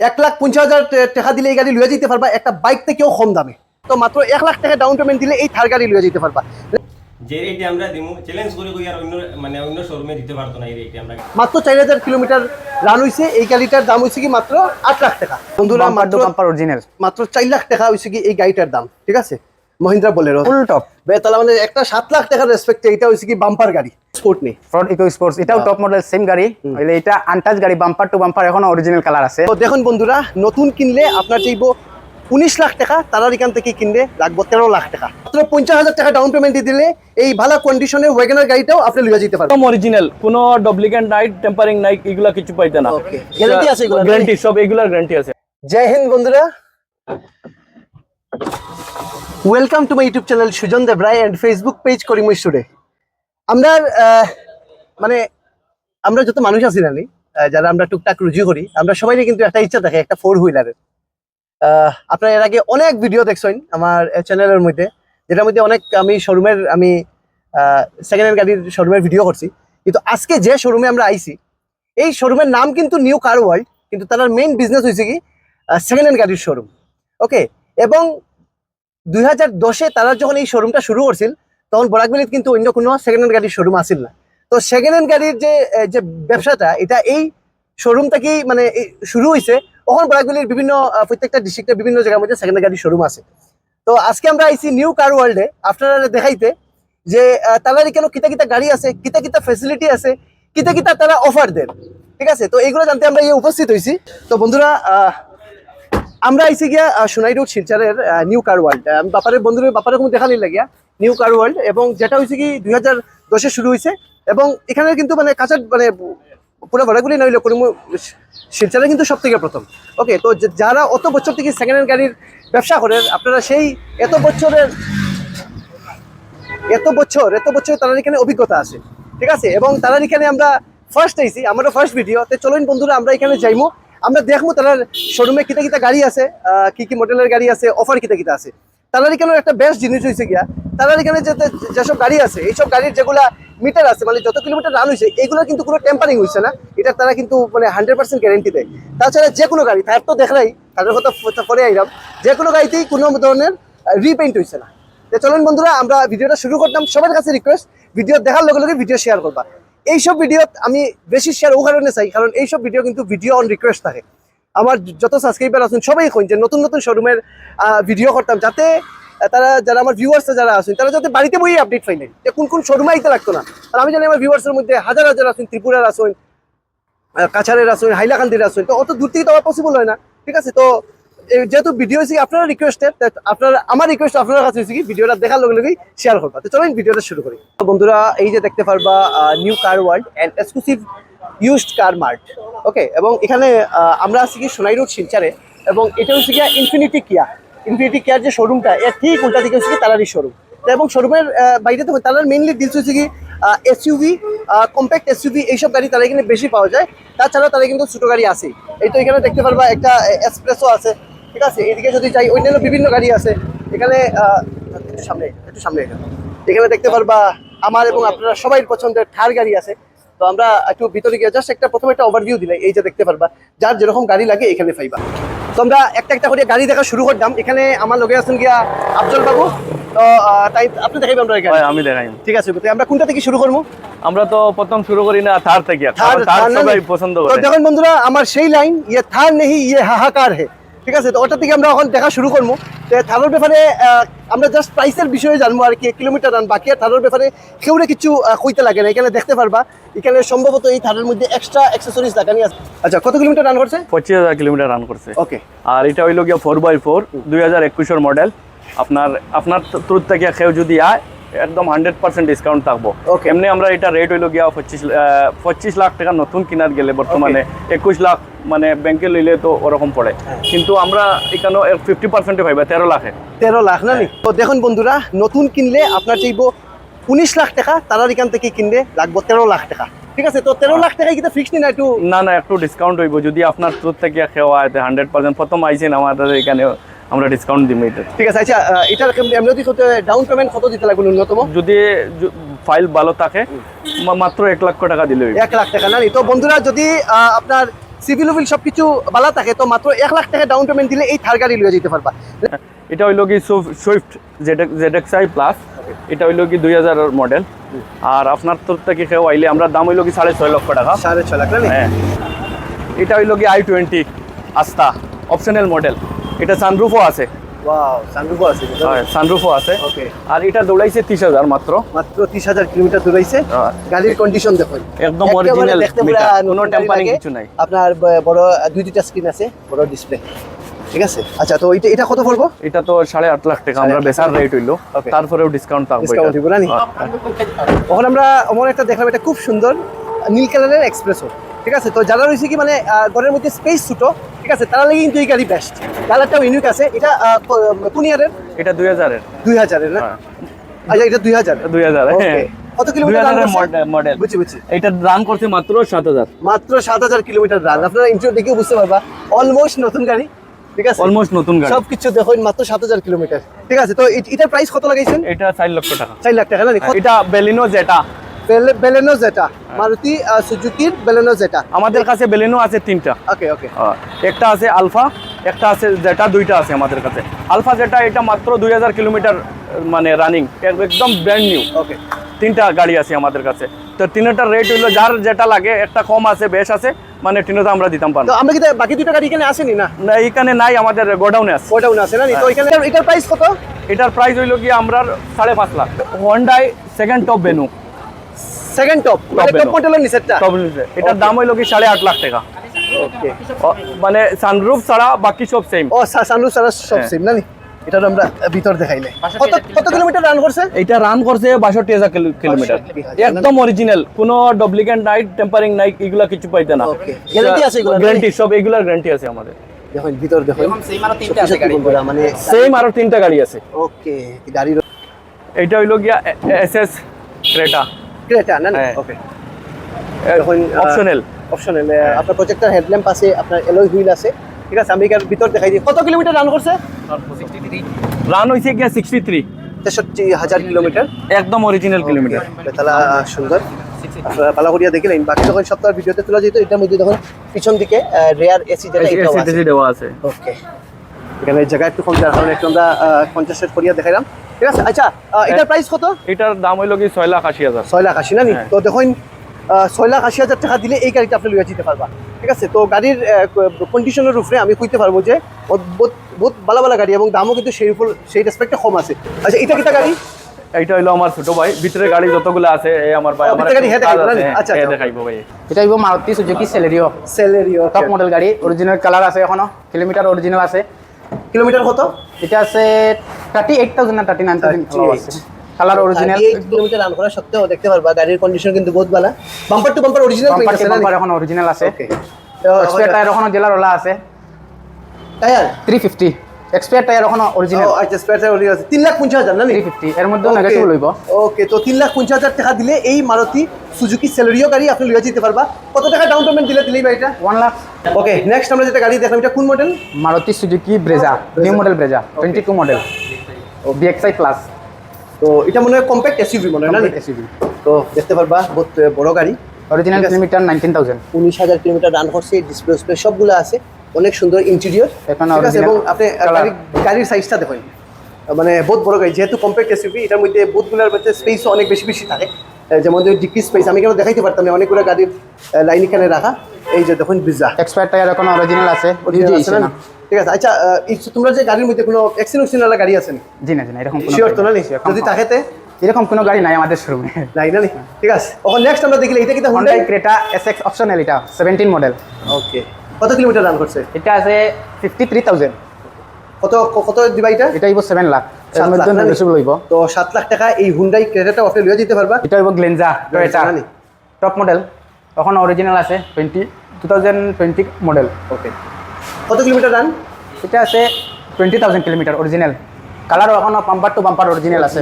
এক লাখ পঞ্চাশ হাজার টাকা দিলে এই গাড়ি লুয়ে যেতে পারবা একটা বাইক থেকেও কম দামে। তো মাত্র এক লাখ টাকা ডাউন পেমেন্ট দিলে এই থার গাড়ি লুয়ে যেতে পারবা। যে রেটে আমরা দিমু চ্যালেঞ্জ করে কই আর অন্য মানে অন্য শোরুমে দিতে পারতো না এই রেটে আমরা। মাত্র চার হাজার কিলোমিটার রান হয়েছে এই গাড়িটার দাম হইছে কি মাত্র আট লাখ টাকা। বন্ধুরা মাত্র বাম্পার অরিজিনাল মাত্র চার লাখ টাকা হয়েছে কি এই গাড়িটার দাম ঠিক আছে? মহিন্দ্রা বলেরো ফুল টপ তাহলে মানে একটা সাত লাখ টাকার রেসপেক্টে এটা হয়েছে কি বাম্পার গাড়ি স্পোর্ট নেই ফ্রন্ট ইকো স্পোর্টস এটাও টপ মডেল সেম গাড়ি। হইলে এটা আনটাচ গাড়ি বাম্পার টু বাম্পার এখনও অরিজিনাল কালার আছে। তো দেখুন বন্ধুরা নতুন কিনলে আপনার চাইব উনিশ লাখ টাকা তারার এখান থেকে কিনলে লাগবো তেরো লাখ টাকা। মাত্র পঞ্চাশ হাজার টাকা ডাউন পেমেন্ট দিলে এই ভালো কন্ডিশনের ওয়েগনার গাড়িটাও আপনি লিয়ে যেতে পারবেন। একদম অরিজিনাল কোনো ডুপ্লিকেট নাই টেম্পারিং নাই এগুলা কিছু পাইতে না. Guarantee আছে? গ্যারান্টি সব এগুলার গ্যারান্টি আছে। জয় হিন্দ বন্ধুরা। Welcome to my YouTube channel Sujan Deb Roy and Facebook page করিমই স্টুডে আমরা মানে আমরা যত মানুষ আছি না নি, যারা আমরা টুকটাক রুজু করি আমরা সবাই কিন্তু একটা ইচ্ছা থাকে একটা ফোর হুইলারের আপনারা এর আগে অনেক ভিডিও দেখছেন আমার চ্যানেলের মধ্যে যেটার মধ্যে অনেক আমি শোরুমের আমি সেকেন্ড হ্যান্ড গাড়ির শোরুমের ভিডিও করছি। কিন্তু আজকে যে শোরুমে আমরা আইছি এই শোরুমের নাম কিন্তু নিউ কার ওয়ার্ল্ড কিন্তু তার মেইন বিজনেস হয়েছে কি সেকেন্ড হ্যান্ড গাড়ির শোরুম ওকে এবং দুই হাজার দশে তারা যখন এই শোরুমটা শুরু করছিল, তখন বরাকবেলিত কিন্তু অন্য কোনো সেকেন্ড হ্যান্ড গাড়ির শোরুম আসিল না। তো সেকেন্ড হ্যান্ড গাড়ির যে যে ব্যবসাটা, এটা এই শোরুম থেকেই মানে শুরু হয়েছে তখন বরাকবেলির বিভিন্ন প্রত্যেকটা ডিস্ট্রিক্টের বিভিন্ন জায়গার মধ্যে সেকেন্ড হ্যান্ড গাড়ির শোরুম আছে। তো আজকে আমরা আইছি নিউ কার ওয়ার্ল্ডে আপনারা দেখাইতে যে তাদের কেন কিতা কিতা গাড়ি আছে, কিতা কিতা ফেসিলিটি আছে, কিতা কিতা তারা অফার দেন। ঠিক আছে? তো এইগুলো জানতে আমরা ইয়ে উপস্থিত হয়েছি তো বন্ধুরা আমরা আইসি গিয়া সোনাই রোড শিলচরের নিউ কার ওয়ার্ল্ড বাপারের বন্ধুদের বাপারে কোনো দেখা নিয়ে লাগিয়া। নিউ কার ওয়ার্ল্ড এবং যেটা হয়েছে কি, দুই হাজার দশে শুরু হয়েছে এবং এখানে কিন্তু মানে কাঁচা মানে পুরো ভাড়াগুলি নইলে, কোনো শিলচরে কিন্তু সব থেকে প্রথম। ওকে তো যারা অত বছর থেকে সেকেন্ড হ্যান্ড গাড়ির ব্যবসা করেন, আপনারা সেই এত বছরের এত বছর এত বছর তাদের এখানে অভিজ্ঞতা আছে। ঠিক আছে? এবং তারা এখানে আমরা ফার্স্ট আইছি, আমারও ফার্স্ট ভিডিও তো চলুন বন্ধুরা, আমরা এখানে যাইমু। আমরা দেখব তার শোরুমে কিতা কিতা গাড়ি আছে কি কি মডেলের গাড়ি আছে অফার কিতা কিতা আছে। তাদের এখানে একটা বেস্ট জিনিস হয়েছে গিয়া তাদের এখানে যে যেসব গাড়ি আছে, এইসব গাড়ির যেগুলা মিটার আছে মানে যত কিলোমিটার রান হয়েছে এগুলো কিন্তু কোনো টেম্পারিং হয়েছে না। এটা তারা কিন্তু মানে হান্ড্রেড পার্সেন্ট গ্যারেন্টি দেয়। তাছাড়া যে কোনো গাড়ি তার তো দেখলাই তাদের কথা পরে আইলাম, যে কোনো গাড়িতেই কোনো ধরনের রিপেইন্ট হয়েছে না। চলুন বন্ধুরা, আমরা ভিডিওটা শুরু করতাম। সবার কাছে রিকোয়েস্ট ভিডিও দেখার লগে লগে ভিডিও শেয়ার করবা। এইসব ভিডিও আমি বেশি শেয়ার ও কারণে চাই, কারণ এইসব ভিডিও কিন্তু ভিডিও অন রিকোয়েস্ট থাকে। আমার যত সাবস্ক্রাইবার আছেন, সবাই কইন যে নতুন নতুন শোরুমের ভিডিও করতাম যাতে তারা যারা আমার ভিউয়ার্স যারা আছেন, তারা যাতে বাড়িতে বই আপডেট পাইলেন যে কোন কোন শোরুমে আইতে লাগতো না। আর আমি জানি আমার ভিউয়ার্সের মধ্যে হাজার হাজার আছেন, ত্রিপুরার আছেন কাছারের আছেন, হাইলাকান্দির আছেন, তো অত দূর থেকে তো আমার পসিবল হয় না। ঠিক আছে, তো যেহেতু ভিডিও হয়েছে কি, আপনারা রিকোয়েস্টেড আপনারা, আমার রিকোয়েস্ট আপনার কাছে হয়েছে কি ভিডিওটা দেখার লগে লগেই শেয়ার করবা। তো চলুন ভিডিওটা শুরু করি। বন্ধুরা, এই যে দেখতে পারবা new car world and exclusive used car mart okay এবং এখানে আমরা আছি কি সোনাই রোড শিলচারে, এবং এটা হচ্ছে গিয়া ইনফিনিটি কিয়া ইনফিনিটি কেয়ার যে শোরুমটা এর ঠিক উল্টা দিকে হচ্ছে কি তারারই শোরুম এবং শোরুমের বাইরে তো তারার মেইনলি ডিলস হচ্ছে কি এসইউভি কম্প্যাক্ট এসইউভি এইসব গাড়ি তারা এখানে বেশি পাওয়া যায়। তাছাড়াও তারা কিন্তু ছোটো গাড়ি আছে এই তো এখানে দেখতে পারবা একটা এক্সপ্রেসও আছে। ঠিক আছে? এদিকে যদি যাই অন্যান্য বিভিন্ন গাড়ি আছে। এখানে একটু সামনে একটু সামনে এখানে। এখানে দেখতে পারবা আমার এবং আপনারা সবাই পছন্দের থার গাড়ি আছে। তো আমরা একটু ভিতরে গিয়ে জাস্ট একটা প্রথমে একটা ওভারভিউ দিলাই এই যে দেখতে পারবা যার যেরকম গাড়ি লাগে এখানে পাইবা। তো আমরা একটা একটা করে গাড়ি দেখা শুরু করতাম এখানে আমার লগে আছেন গিয়া আফজল বাবু। তো তাই আপনি দেখাইবেন আমরা গাড়ি। আমি দেখাই ঠিক আছে তো আমরা কোনটা থেকে শুরু করব? আমরা তো প্রথম শুরু করি না থার থেকে। থার সবাই? পছন্দ তো দেখুন বন্ধুরা আমার সেই লাইন ইয়ে থার নেহি ইয়ে হাহাকার হে। ঠিক আছে? তো ওটা থেকে আমরা এখন দেখা শুরু করব। তো থারের ব্যাপারে আমরা জাস্ট প্রাইসের বিষয়ে জানব আর কি কিলোমিটার রান বাকি আর থারের ব্যাপারে কেউ কিছু কইতে লাগে না। এখানে দেখতে পারবা এখানে সম্ভবত এই থারের মধ্যে এক্সট্রা অ্যাক্সেসরিজ লাগানি আছে। আচ্ছা কত কিলোমিটার রান করছে? পঁচিশ হাজার কিলোমিটার রান করছে। ওকে আর এটা হইল গিয়া ফোর বাই ফোর দুই হাজার একুশের মডেল আপনার আপনার ত্রুত থেকে কেউ যদি আয় একদম হান্ড্রেড পার্সেন্ট ডিসকাউন্ট থাকব. এমনি আমরা এটা রেট হইল গিয়া পঁচিশ পঁচিশ লাখ টাকা নতুন কিনার গেলে বর্তমানে। একুশ লাখ মানে ব্যাংকে লইলে তো ওরকম পড়ে। হ্যাঁ। কিন্তু আমরা এখানে ফিফটি পার্সেন্টে পাইবা তেরো লাখে। তেরো লাখ না নি? তো দেখুন বন্ধুরা নতুন কিনলে আপনার চাইব উনিশ লাখ টাকা তারার এখান থেকে কিনলে লাগবো তেরো লাখ টাকা। ঠিক আছে? তো তেরো লাখ টাকায় কিন্তু ফিক্সড না একটু? না না একটু ডিসকাউন্ট হইব। যদি আপনার থ্রুত থেকে খেওয়া হয় হান্ড্রেড পার্সেন্ট প্রথম আইসেন আমাদের এখানে আমরা ডিসকাউন্ট দিব এটা। ঠিক আছে আচ্ছা এটার এমনি যদি ডাউন পেমেন্ট কত দিতে লাগবে ন্যূনতম? যদি ফাইল ভালো থাকে মাত্র এক লক্ষ টাকা দিলে এক লাখ টাকা না তো বন্ধুরা যদি আপনার সিভিল উভিল সব কিছু বালা থাকে তো মাত্র এক লাখ টাকা ডাউন পেমেন্ট দিলে এই থার গাড়ি লিয়ে যেতে পারবা। এটা হইল কি Swift Z X I plus এটা হইল কি দুই হাজারের মডেল আর আপনার তোর থেকে কেউ আইলে আমরা দাম হইল কি সাড়ে ছয় লক্ষ টাকা। সাড়ে ছ লাখ না হ্যাঁ। এটা হইল কি i twenty Asta optional model এটা সানরুফও আছে। সানরুফও আর এটা দৌড়াইছে তিরিশ হাজার মাত্র। মাত্র তিরিশ হাজার কিলোমিটার দূরাইছে। গাড়ির কন্ডিশন দেখুন। একদম একেবারে original দেখতে পুরা meter, নতুন কোনো গাড়ি কিছু নাই। আপনার বড় দুই দুইটা স্ক্রিন আছে বড় ডিসপ্লে ঠিক আছে? আচ্ছা তো এটা এটা কত পড়ব? এটা তো সাড়ে আট লাখ টাকা আমরা রেট হইল। তারপরেও ডিসকাউন্ট থাকবে ডিসকাউন্ট দিব না নি? ওখানে আমরা অমর একটা দেখলাম এটা খুব সুন্দর নীল কালারের এক্সপ্রেসও ঠিক আছে? তো যারা রয়েছে কি মানে ঘরের মধ্যে স্পেস ছোটো ঠিক আছে তারা লাগে কিন্তু এই গাড়ি বেস্ট কালারটাও ইউনিক আছে। এটা কোন ইয়ারের এটা দুই হাজারের। দুই হাজারের না? হ্যাঁ। আচ্ছা এটা দুই হাজার। দুই হাজার কত কিলোমিটার? মডেল বুঝছি বুঝছি। করছে মাত্র সাত হাজার। মাত্র সাত হাজার কিলোমিটার রান আপনারা ইন্টারভিউ দেখে বুঝতে পারবা। অলমোস্ট নতুন গাড়ি ঠিক আছে? অলমোস্ট নতুন গাড়ি। সবকিছু দেখুন মাত্র সাত হাজার কিলোমিটার ঠিক আছে তো এটার প্রাইস কত লাগাইছেন? এটা চার লক্ষ টাকা। চার লাখ টাকা না এটা বেলিনো যেটা বেলেনো যেটা মারুতি আহ, সুজুকির বেলেনো যেটা আমাদের কাছে বেলিনো আছে তিনটা। ওকে ওকে একটা আছে আলফা একটা আছে যেটা দুইটা আছে আমাদের কাছে। আলফা যেটা এটা মাত্র দুই হাজার কিলোমিটার মানে রানিং একদম ব্র্যান্ড নিউ ওকে তিনটা গাড়ি আছে আমাদের কাছে। তো তিনটার রেট হইল যার যেটা লাগে একটা কম আছে বেশ আছে মানে তিনটা আমরা দিতাম পারব। তো আমরা কি বাকি দুটো গাড়ি এখানে আসেনি না? না এখানে নাই আমাদের গোডাউনে আছে। ওটাও না আছে না তো এখানে এটার প্রাইস কত? এটার প্রাইস হইল কি আমরা সাড়ে পাঁচ lakh. Hyundai second top Venue second top মানে টপ মডেলের নিচেরটা টপ এটার দাম হইল কি সাড়ে আট লাখ টাকা। ওকে মানে সানরুফ ছাড়া বাকি সব সেম ও সানরুফ সারা সব। সেম না এটা আমরা ভিতর দেখাইলে। কত কত কিলোমিটার রান করছে? এটা রান করছে বাষট্টি হাজার কিলোমিটার। একদম অরিজিনাল কোনো ডুপ্লিকেট নাই টেম্পারিং নাই এগুলা কিছু পাইতে না. Guarantee আছে? গ্যারান্টি সব এগুলার গ্যারান্টি আছে আমাদের। দেখুন ভিতর দেখুন। সত্যি সত্যি বন্ধুরা, মানে সেম আরও তিনটা গাড়ি আছে। ওকে গাড়ির এইটা হইল গিয়া এস এস ক্রেটা ক্রেটা না হ্যাঁ। ওকে এখন অপশনাল অপশনাল আপনার প্রজেক্টর হেডল্যাম্প আছে আপনার এলয় হুইল আছে ঠিক আছে? আমি এখানে ভিতর দেখাই দিই। কত কিলোমিটার রান করছে? রান হইছে গিয়া সিক্সটি থ্রি তেষট্টি হাজার কিলোমিটার। একদম অরিজিনাল কিলোমিটার। বেতালা সুন্দর। ভালো করিয়া দেখিলেন বাকি যখন সপ্তাহ ভিডিওতে তোলা যেত এটার মধ্যে দেখুন পিছন দিকে রেয়ার এসি যেটা এসি দেওয়া আছে। ওকে এখানে জায়গা একটু কম যার কারণে একটু আমরা পঞ্চাশ সেট করিয়া দেখাইলাম। ঠিক আছে? আচ্ছা আহ, এটার প্রাইস কত? এটার দাম হইল কি ছয় লাখ আশি হাজার। ছয় লাখ আশি না হ্যাঁ। তো দেখুন ছয় লাখ আশি হাজার টাকা দিলে এই গাড়িটা আপনি লইয়া যেতে পারবা। ঠিক আছে? তো গাড়ির কন্ডিশনের উপরে আমি কইতে পারব যে বহুত ভালো ভালো গাড়ি এবং দামও কিন্তু সেই উপর সেই রেসপেক্টে কম আছে। আচ্ছা এটা কিটা গাড়ি? এইটা হইল আমার ছোট ভাই। ভিতরে গাড়ি যতগুলো আছে এই আমার ভাই আমার গাড়ি একটু হ্যাঁ হ্যাঁ, আচ্ছা, হ্যাঁ, আচ্ছা। দেখাইবো ভাই। এটা হইব Maruti Suzuki Celerio. Celerio top model গাড়ি অরিজিনাল কালার আছে এখনও কিলোমিটার অরিজিনাল আছে। কিলোমিটার কত? এটা আছে থার্টি এইট থাউজেন্ড না thirty nine thousand colour original kilometre run করা সত্ত্বেও দেখতে পারবা গাড়ির কন্ডিশন কিন্তু বহুত ভালো। বাম্পার টু বাম্পার অরিজিনাল আছে বাম্পার এখন অরিজিনাল আছে। ওকে স্পেয়ার টায়ার এখনও জেলার ওলা আছে। Tyre three fifty expire tyre এখনও অরিজিনাল ও আচ্ছা স্পেয়ার টায়ার অরিজিনাল আছে। 3 লাখ 50 হাজার না ফিফটি এর মধ্যেও নেগেটিভ লইব। ওকে তো 3 লাখ 50 হাজার টাকা দিলে এই মারুতি সুজুকি সেলেরিও গাড়ি আপনি লইয়া যেতে পারবা। কত টাকা ডাউন পেমেন্ট দিলে দিলেই বাড়িটা? ওয়ান লাখ ওকে নেক্সট আমরা যেটা গাড়ি দেখলাম এটা কোন model Maruti Suzuki Brezza new model Brezza twenty two model BXI plus তো এটা মনে হয় কম্প্যাক্ট এসইউভি মনে হয় না এসইউভি তো দেখতে পারবা বহুত বড় গাড়ি। অরিজিনাল। কিলোমিটার নাইনটিন থাউজেন্ড উনিশ হাজার কিলোমিটার রান করছে ডিসপ্লে ডিসপ্লে সবগুলো আছে। অনেক সুন্দর ইন্টেরিয়র এবং আপনি গাড়ির সাইজটা দেখুন। মানে বহুত বড় গাড়ি যেহেতু কম্প্যাক্ট এসইউভি এটার মধ্যে বহুতগুলোর মধ্যে স্পেসও অনেক বেশি বেশি থাকে। যেমন ডিকি স্পেস আমি কেন দেখাইতে পারতাম না অনেকগুলো গাড়ির লাইন এখানে রাখা। এই যে দেখুন ব্রিজা এক্সপায়ার টায়ার এখনও অরিজিনাল আছে Original আছে না? ঠিক আছে আচ্ছা তোমরা যে গাড়ির মধ্যে কোনো অ্যাক্সিডেন্ট উক্সিডেন্ট গাড়ি আছে জি না জি না এরকম শিওর তো না। যদি তাকেতে এরকম কোনো গাড়ি নাই আমাদের শোরুমে নাই না ঠিক আছে। ওখানে নেক্সট আমরা দেখলে এটা কিন্তু হন্ডাই ক্রেটা এসএক্স অপশনাল এটা সেভেন্টিন মডেল ওকে কত কিলোমিটার রান করছে? এটা আছে ফিফটি থ্রি থাউজেন্ড কত কত দিবা এটা? এটা হইব সেভেন লাখ তো সাত লাখ টাকা এই হুন্ডাই ক্রেটাটা আপনি লিয়ে যেতে পারবা? এটা হইব গ্লেনজা টয়োটা টপ মডেল তখন অরিজিনাল আছে twenty two thousand twenty model okay কত কিলোমিটার রান এটা আছে টোয়েন্টি থাউজেন্ড কিলোমিটার অরিজিনাল কালারও এখনও পাম্পার টু বাম্পার অরিজিনাল আছে।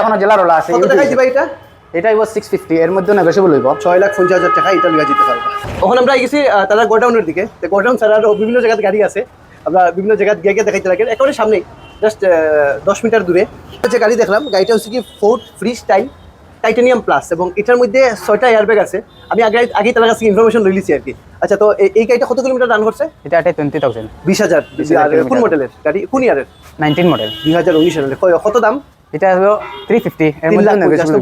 এখনও জেলার ওলা আছে কত টাকায় দিবা এটা? এটা সিক্স ফিফটি এর মধ্যে নেগোসিয়েবল হইব ছয় লাখ পঞ্চাশ হাজার টাকা এটা যেতে পারবা। আমরা গেছি তারা গোডাউনের দিকে। তো গোডাউন ছাড়া আরও বিভিন্ন জায়গায় গাড়ি আছে। আমরা বিভিন্ন জায়গায় গিয়ে গিয়ে দেখাইতে লাগে। একেবারে সামনেই জাস্ট দশ মিটার দূরে। যে গাড়ি দেখলাম গাড়িটা হচ্ছে কি Ford free style titanium plus এবং এটার মধ্যে ছয়টা এয়ারব্যাগ আছে। আমি আগে আগেই তার কাছে ইনফরমেশন লই লিছি আর কি। আচ্ছা তো এই- গাড়িটা কত কিলোমিটার রান করছে? এটা একটা টোয়েন্টি থাউজেন্ড বিশ হাজার। কোন মডেলের গাড়ি কোন ইয়ারের নাইনটিন মডেল দুই হাজার উনিশ সালের কত দাম? এটা হলো থ্রি ফিফটি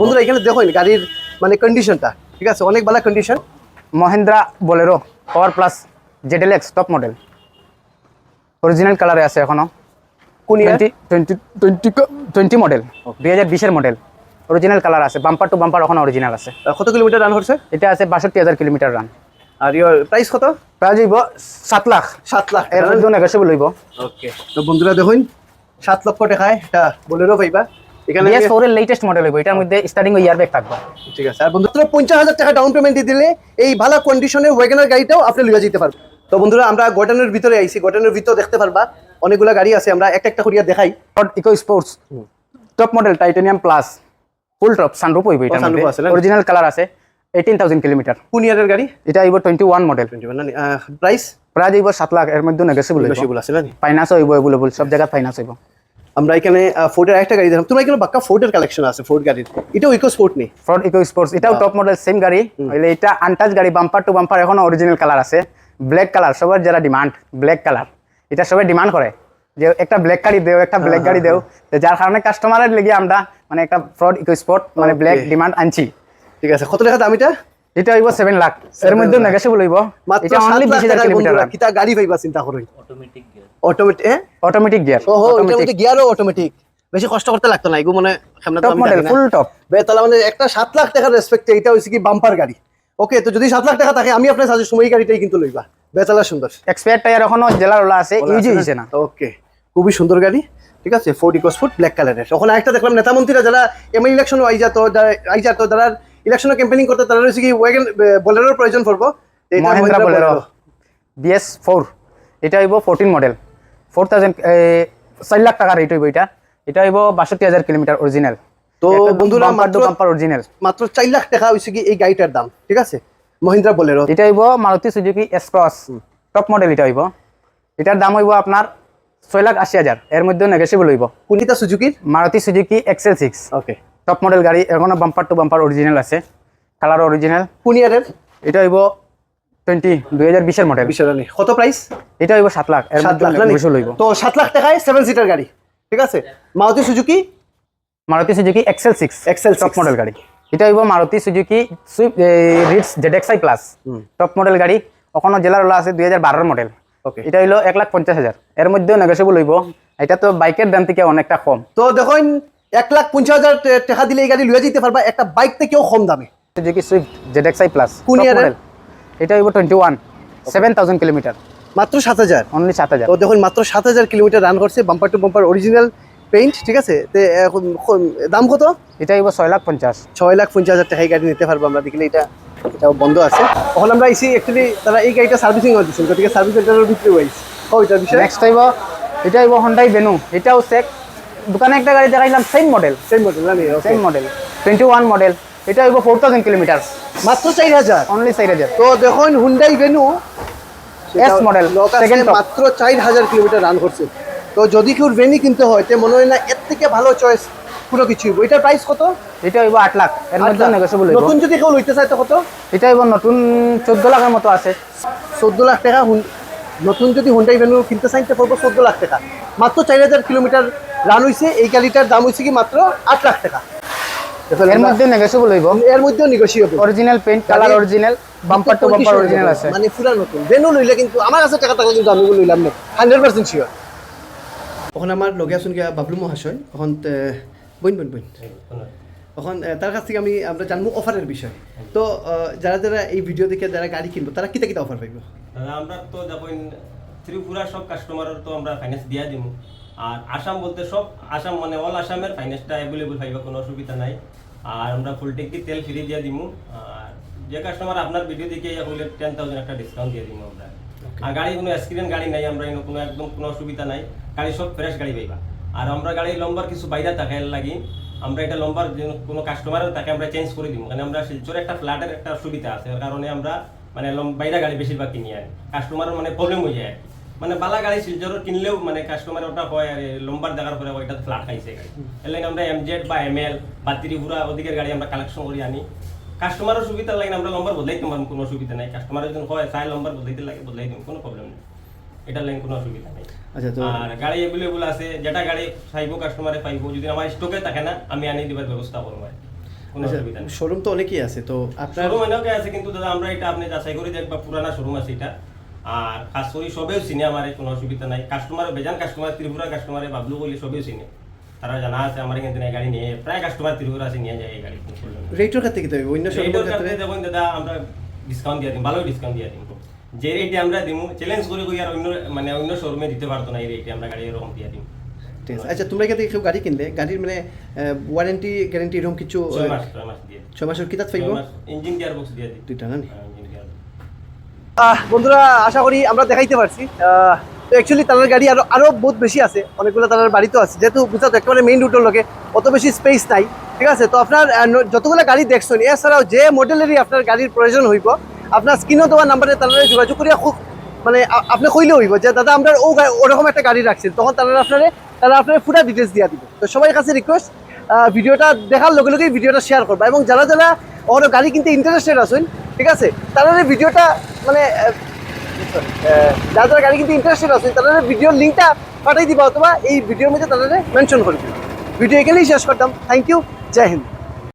বন্ধুরা এখানে দেখো গাড়ির মানে কন্ডিশনটা ঠিক আছে? অনেক ভালো condition Mahindra Bolero power plus ZL X top model original কালারে আছে এখনও। কোন ইয়ার টোয়েন্টি মডেল দুই হাজার বিশের মডেল অরিজিনাল কালার আছে। বাম্পার টু বাম্পার এখন অরিজিনাল আছে। কত কিলোমিটার রান করছে এটা আছে বাষট্টি হাজার কিলোমিটার রান আর ইয়র প্রাইস কত? প্রায় যাইব সাত লাখ। সাত লাখ। এর মধ্যে নেগোসিয়েবল হইব। ওকে তো বন্ধুরা দেখুন সাত লক্ষ টাকায় এটা বলেরও পাইবা। এখানে বিএস এর লেটেস্ট মডেল হইব। এটার মধ্যে স্টার্টিং ইয়ার ব্যাগ থাকবে। ঠিক আছে। আর বন্ধুরা পঞ্চাশ হাজার টাকা ডাউন পেমেন্ট দিলে এই ভালো কন্ডিশনের ওয়েগনার গাড়িটাও আপনি লিয়ে যেতে পারবেন। তো বন্ধুরা আমরা গটানের ভিতরে আইছি। গটানের ভিতরে দেখতে পারবা অনেকগুলো গাড়ি আছে। আমরা একটা একটা করিয়া দেখাই। Eco Sports top model Titanium plus full top sunroof হইব আছে অরিজিনাল কালার আছে। এইটিন থাউজেন্ড কিলোমিটার কোন ইয়ারের গাড়ি? এটা হইব টোয়েন্টি ওয়ান মডেল প্রাইস প্রায় যাইব সাত লাখ এর মধ্যে নেগোসিয়েবল হইব। আছে না ফাইন্যান্স হইব এভেলেবল সব জায়গায় ফাইন্যান্স হইব। আমরা এখানে ফোর্ডের একটা গাড়ি দেখলাম। তোমার এখানে বাক্কা ফোর্ডের কালেকশন আছে ফোর্ড গাড়ির। এটাও ইকো স্পোর্ট নেই? ফর্ড ইকো স্পোর্টস এটাও টপ মডেল সেম গাড়ি। হইলে এটা আনটাচ গাড়ি বাম্পার টু বাম্পার এখনও অরিজিনাল কালার আছে। ব্ল্যাক কালার সবার যারা ডিমান্ড ব্ল্যাক কালার এটা সবাই ডিমান্ড করে। যে একটা ব্ল্যাক গাড়ি দেও একটা ব্ল্যাক গাড়ি দেও। তো যার কারণে কাস্টমারের লেগে আমরা মানে একটা ফ্রড ইকো স্পোর্ট মানে. ব্ল্যাক ডিমান্ড আনছি। ঠিক আছে কত টাকা দাম এটা এটা হইব সেভেন লাখ এর মধ্যে লাখ। নেগোসিয়েবল হইব। মাত্র এটা অনলি লাখ বিশ হাজার টাকায় কিলোমিটার বন্ধুরা কিতা গাড়ি পাইবা চিন্তা করুন? অটোমেটিক হ্যাঁ? অটোমেটিক গিয়ার ওহো এটার মধ্যে গিয়ারও অটোমেটিক বেশি কষ্ট করতে লাগতো না এগুলো মানে সামনে টপ মডেল ফুল টপ বে তাহলে মানে একটা সাত লাখ টাকার রেসপেক্টে এটা হচ্ছে কি বাম্পার গাড়ি। ওকে তো যদি সাত লাখ টাকা থাকে আমি আপনার সাজেস্ট সময় গাড়িটাই কিন্তু লইবা। বেতালা সুন্দর। এক্সপায়ার টায়ার এখনও জেলার ওলা আছে ইউজি হইছে না। ওকে খুবই সুন্দর গাড়ি। ঠিক আছে ফোর্ড ইকোস ফুট ব্ল্যাক কালারের ওখানে একটা দেখলাম নেতা মন্ত্রীরা যারা এমএল ইলেকশন আই যাতো যারা আই যাতো যারা ইলেকশনে ক্যাম্পেনিং করতে তারা হচ্ছে কি ওয়াগন বোলেরোর প্রয়োজন পড়ব। মহেন্দ্রা বোলেরো বিএস ফোর এটা হইব ফোরটিন মডেল ফোর থাউজেন্ড চার লাখ টাকা রেট হইব এটা। এটা হইব বাষট্টি হাজার কিলোমিটার অরিজিনাল তো বন্ধুরা মাত্র বাম্পার অরিজিনাল মাত্র চার লাখ টাকা হচ্ছে কি এই গাড়িটার দাম ঠিক আছে? মহিন্দ্রা বোলেরো এটা হইব Maruti Suzuki Express top model এটা হইব। এটার দাম হইব আপনার ছয় লাখ আশি হাজার। এর মধ্যে নেগোসিয়েবল হইব। কোনটা সুজুকির? Maruti Suzuki XL six okay top model গাড়ি এখনও বাম্পার টু বাম্পার অরিজিনাল আছে। কালার অরিজিনাল কোন ইয়ারের এটা হইব টোয়েন্টি দুই হাজার বিশের মডেল কত প্রাইস এটা হইব সাত লাখ। সাত লাখ না নেগোসিয়েবল হইব। তো সাত লাখ টাকায় সেভেন সিটার গাড়ি। ঠিক আছে? Maruti Suzuki? Maruti Suzuki XL six Excel top model গাড়ি। এটা হইব Maruti Suzuki Swift Ritz ZXI plus top model গাড়ি। ওখানে জেলার ওলা আছে দুই হাজার বারোর মডেল ওকে এটা হইল এক লাখ পঞ্চাশ হাজার। এর মধ্যেও নেগোসিয়েবল হইব। এটা তো বাইকের দাম থেকে অনেকটা কম। তো দেখুন এক লাখ পঞ্চাশ হাজার টাকা দিলে এই গাড়ি লুয়ে যেতে পারবা একটা বাইক থেকেও কম দামে। সুজুকি সুইফট জেডএক্সআই প্লাস কোন এর? এটা হইব twenty one seven thousand kilometre মাত্র সাত হাজার? অনলি সাত হাজার। তো দেখুন মাত্র সাত হাজার কিলোমিটার রান করছে bumper to bumper original paint ঠিক আছে? তো এখন দাম কত? এটা হইব ছয় লাখ পঞ্চাশ। ছয় লাখ পঞ্চাশ হাজার টাকা গাড়ি নিতে পারব আমরা দেখলে এটা এটাও বন্ধ আছে। তখন আমরা এসে অ্যাকচুয়ালি তারা এই গাড়িটা সার্ভিসিং করতেছেন গতিকে সার্ভিস সেন্টারের ভিতরে ওয়াইস ও এটার বিষয়ে? নেক্সট হইব এটা হইব হন্ডাই বেনু এটাও সেক দোকানে একটা গাড়ি দেখাইলাম same model same model same model twenty one model এটা হইব ফোর থাউজেন্ড কিলোমিটার মাত্র চার হাজার? অনলি চার হাজার। তো দেখুন Hyundai Venue S model second. মাত্র চার হাজার কিলোমিটার রান করছে। তো যদি কেউ ভেনি কিনতে হয় তো মনে হয় না এর থেকে ভালো চয়েস কোনো কিছু এটার প্রাইস কত? এটা হইব আট লাখ। এর মধ্যে নেগোসিয়েবল নতুন যদি কেউ লইতে চায় তো কত? এটা হইব নতুন চোদ্দ লাখের মতো আছে। চোদ্দ লাখ টাকা নতুন যদি হুন্ডাই ভেনু কিনতে চাই তো পড়ব চোদ্দ লাখ টাকা। মাত্র চার হাজার কিলোমিটার রান হয়েছে এই গাড়িটার দাম হয়েছে কি মাত্র আট লাখ টাকা। এর মধ্যে নেগোসিয়েবল হইব? এর মধ্যেও negotiable original paint colour original bumper to bumper original আছে। মানে পুরা নতুন। ভেনু লইলে কিন্তু আমার কাছে টাকা টাকা কিন্তু আমি লইলাম না। হান্ড্রেড পার্সেন্ট শিওর ওখানে আমার লগে আসুন গিয়া বাবলু মহাশয়। ওখান বইন বইন বইন। তখন তার কাছ থেকে আমি আমরা জানব অফারের বিষয়। তো যারা যারা এই ভিডিও দেখে যারা গাড়ি কিনবো তারা কিতা কিতা অফার পাইব? আমরা তো দেখুন ত্রিপুরা সব কাস্টমারের তো আমরা ফাইন্যান্স দিয়া দিব আর আসাম বলতে সব আসাম মানে অল আসামের ফাইন্যান্সটা অ্যাভেলেবল পাইবা কোনো অসুবিধা নাই। আর আমরা ফুল ট্যাঙ্কি তেল ফ্রি দিয়ে দিব আর যে কাস্টমার আপনার ভিডিও দেখে হইলে টেন থাউজেন্ড একটা ডিসকাউন্ট দিয়ে দিব আমরা। আর গাড়ি কোনো অ্যাক্সিডেন্ট গাড়ি নাই আমরা কোনো একদম কোনো অসুবিধা নাই। গাড়ি সব ফ্রেশ গাড়ি পাইবা। আর আমরা গাড়ি লম্বার কিছু বাইরে থাকে লাগি আমরা এটা লম্বার কোনো কাস্টমারের তাকে আমরা চেঞ্জ করে দিব। মানে আমরা শিলচর একটা ফ্ল্যাটের একটা সুবিধা আছে এর কারণে আমরা মানে বাইরে গাড়ি বেশিরভাগ কিনি আনি কাস্টমারের মানে প্রবলেম হয়ে যায় মানে বালা গাড়ি সিলচর কিনলেও মানে কাস্টমার ওটা হয় আর লম্বার দেখার পরে ওইটা ফ্ল্যাট খাইছে গাড়ি। এর লাগে আমরা এমজেড বা এমএল বা ত্রিপুরা ওদিকের গাড়ি আমরা কালেকশন করে, আনি। কাস্টমারের সুবিধা লাগে আমরা লম্বার বদলাইতে পারব, কোনো অসুবিধা নাই। কাস্টমারের যখন হয়, চাই লম্বার বদলাইতে লাগে, বদলাই দিন কোনো প্রবলেম নেই। এটার লাগে কোনো অসুবিধা নেই। আচ্ছা তো আর গাড়ি অ্যাভেলেবল আছে যেটা গাড়ি চাইব কাস্টমারে পাইবো যদি আমার স্টকে থাকে না আমি আনি দিবার ব্যবস্থা করব আর কোনো আচ্ছা শোরুম তো অনেকই আছে তো আপনার শোরুম এনেকে আছে কিন্তু দাদা আমরা এটা আপনি যাচাই করে দেখবা পুরানা শোরুম আছে এটা। আর খাস করে সবেও চিনে আমার কোনো অসুবিধা নাই। কাস্টমার বেজান কাস্টমার ত্রিপুরা কাস্টমারে বাবলু বলি সবেও চিনে। তারা জানা আছে আমার এখান থেকে এই গাড়ি নিয়ে প্রায় কাস্টমার ত্রিপুরা আছে নিয়ে যায় এই গাড়ি রেটের ক্ষেত্রে কি অন্য এইটার শোরুমের ক্ষেত্রে দেখুন দাদা আমরা ডিসকাউন্ট দিয়ে দিই ভালোই ডিসকাউন্ট দিয়ে দিই যে রেটে আমরা দিমু চ্যালেঞ্জ করে কই আর অন্য মানে অন্য শোরুমে দিতে পারতো না এই রেটে আমরা গাড়ি এরকম দিয়ে ঠিক আছে। আচ্ছা তোমরা থেকে কেউ গাড়ি কিনলে গাড়ির মানে ওয়ারেন্টি গ্যারেন্টি এরকম কিছু আহ, ছয় মাস ছয় মাস দিয়ে। ছয় মাসের কিতাব পাইব ইঞ্জিন গিয়ার বক্স দিয়ে দিই। দুইটা না নি? হ্যাঁ, বন্ধুরা আশা করি আমরা দেখাইতে পারছি। তো অ্যাকচুয়ালি তার গাড়ি আরও আরও বহুত বেশি আছে। অনেকগুলো তার বাড়িতেও আছে। যেহেতু বুঝতে একেবারে মেইন রুটের লোকে অত বেশি স্পেস নাই। ঠিক আছে? তো আপনার যতগুলো গাড়ি দেখছেন এছাড়াও যে মডেলেরই আপনার গাড়ির প্রয়োজন হইব আপনার স্ক্রিনও দেওয়া নাম্বারে তারা যোগাযোগ করিয়া খুব মানে আপনি কইলে হইব যে, দাদা, আমরা ও ওরকম একটা গাড়ি রাখছেন তখন তারা আপনারে, তারা আপনার পুরা ডিটেলস দিয়া দিবে। তো সবাই কাছে রিকোয়েস্ট ভিডিওটা দেখার লগে লগেই ভিডিওটা শেয়ার করবা এবং যারা যারা ওর গাড়ি কিনতে ইন্টারেস্টেড আছেন, ঠিক আছে তারা ভিডিওটা মানে যারা যারা গাড়ি কিনতে ইন্টারেস্টেড আছেন তারা ভিডিওর লিঙ্কটা পাঠাই দিবা অথবা এই ভিডিওর মধ্যে তারা মেনশন করে দিবা। ভিডিও এখানেই শেষ করতাম। Thank you Jai Hind.